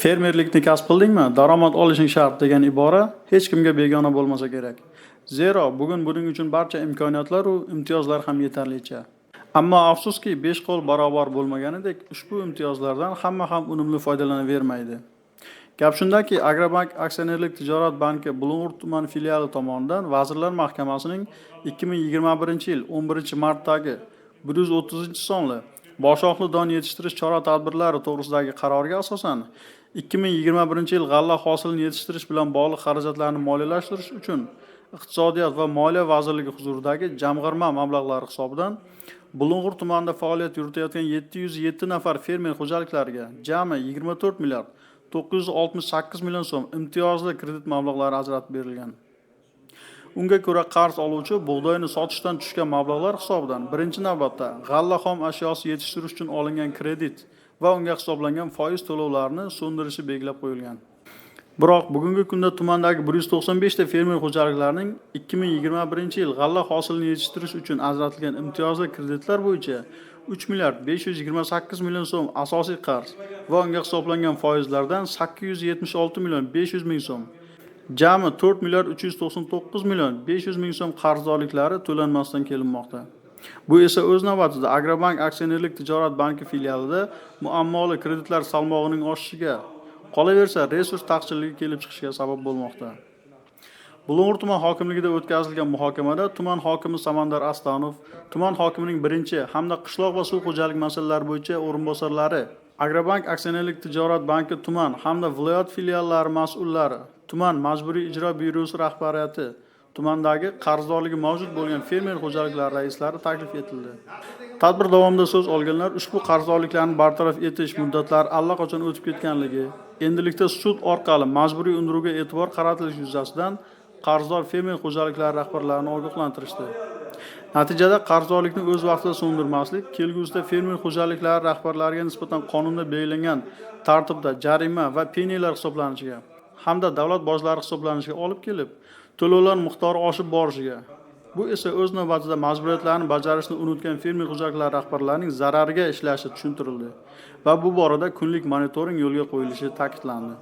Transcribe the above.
fermerlikni kasb qildingmi? Daromad olishing shart degan ibora hech kimga begona bo'lmasa kerak. Zero bugun buning uchun barcha imkoniyatlar va imtiyozlar ham yetarlicha. Ammo afsuski besh qo'l barobar bo'lmaganidek ushbu imtiyozlardan hamma ham unumli foydalanavermaydi. Gap shundaki agrobank aksionerlik tijorat banki bulung'ur tuman filiali tomonidan vazirlar mahkamasining ikki ming yigirma birinchi yil o'n birinchi martdagi bir yuz o'ttizinchi sonli boshoqli don yetishtirish chora tadbirlari to'g'risidagi qaroriga asosan ikki ming yigirma birinchi yil g'alla hosilini yetishtirish bilan bog'liq xarajatlarni moliyalashtirish uchun iqtisodiyot va moliya vazirligi huzuridagi jamg'arma mablag'lari hisobidan bulung'ur tumanida faoliyat yuritayotgan yetti yuz yetti nafar fermer xo'jaliklariga jami yigirma to'rt milliard to'qqiz yuz oltmish sakkiz million so'm imtiyozli kredit mablag'lari ajratib berilgan. Unga ko'ra qarz oluvchi bug'doyni sotishdan tushgan mablag'lar hisobidan birinchi navbatda g'alla xom ashyosi yetishtirish uchun olingan kredit va unga hisoblangan foiz to'lovlarini so'ndirishi belgilab qo'yilgan. Biroq bugungi kunda tumandagi bir yuz to'qson beshta fermer xo'jaliklarining ikki ming yigirma birinchi yil g'alla hosilini yetishtirish uchun ajratilgan imtiyozli kreditlar bo'yicha uch milliard besh yuz yigirma sakkiz million so'm asosiy qarz va unga hisoblangan foizlardan sakkiz yuz yetmish olti million besh yuz ming so'm jami to'rt milliard uch yuz to'qson to'qqiz million besh yuz ming so'm qarzdorliklari to'lanmasdan kelinmoqda. Bu esa o'z navbatida agrobank aksionerlik tijorat banki filialida muammoli kreditlar salmog'ining oshishiga qolaversa resurs taqchilligi kelib chiqishiga sabab bo'lmoqda. Bulung'ur tuman hokimligida o'tkazilgan muhokamada tuman hokimi samandar astonov tuman hokimining birinchi hamda qishloq va suv xo'jalik masalalari bo'yicha o'rinbosarlari agrobank aksionerlik tijorat banki tuman hamda viloyat filiallari mas'ullari tuman majburiy ijro byurosi rahbariyati tumandagi qarzdorligi mavjud bo'lgan fermer xo'jaliklari raislari taklif etildi. Tadbir davomida so'z olganlar ushbu qarzdorliklarni bartaraf etish muddatlari allaqachon o'tib ketganligi endilikda sud orqali majburiy undiruvga e'tibor qaratilishi yuzasidan qarzdor fermer xo'jaliklari rahbarlarini ogohlantirishdi. Natijada qarzdorlikni o'z vaqtida so'ndirmaslik kelgusida fermer xo'jaliklari rahbarlariga nisbatan qonunda belgilangan tartibda jarima va peniyalar hisoblanishiga hamda davlat bojlari hisoblanishiga olib kelib to'lovlar miqdori oshib borishiga. Bu esa o'z navbatida majburiyatlarni bajarishni unutgan fermer xo'jaliklari rahbarlarining zarariga ishlashi tushuntirildi va bu borada kunlik monitoring yo'lga qo'yilishi ta'kidlandi.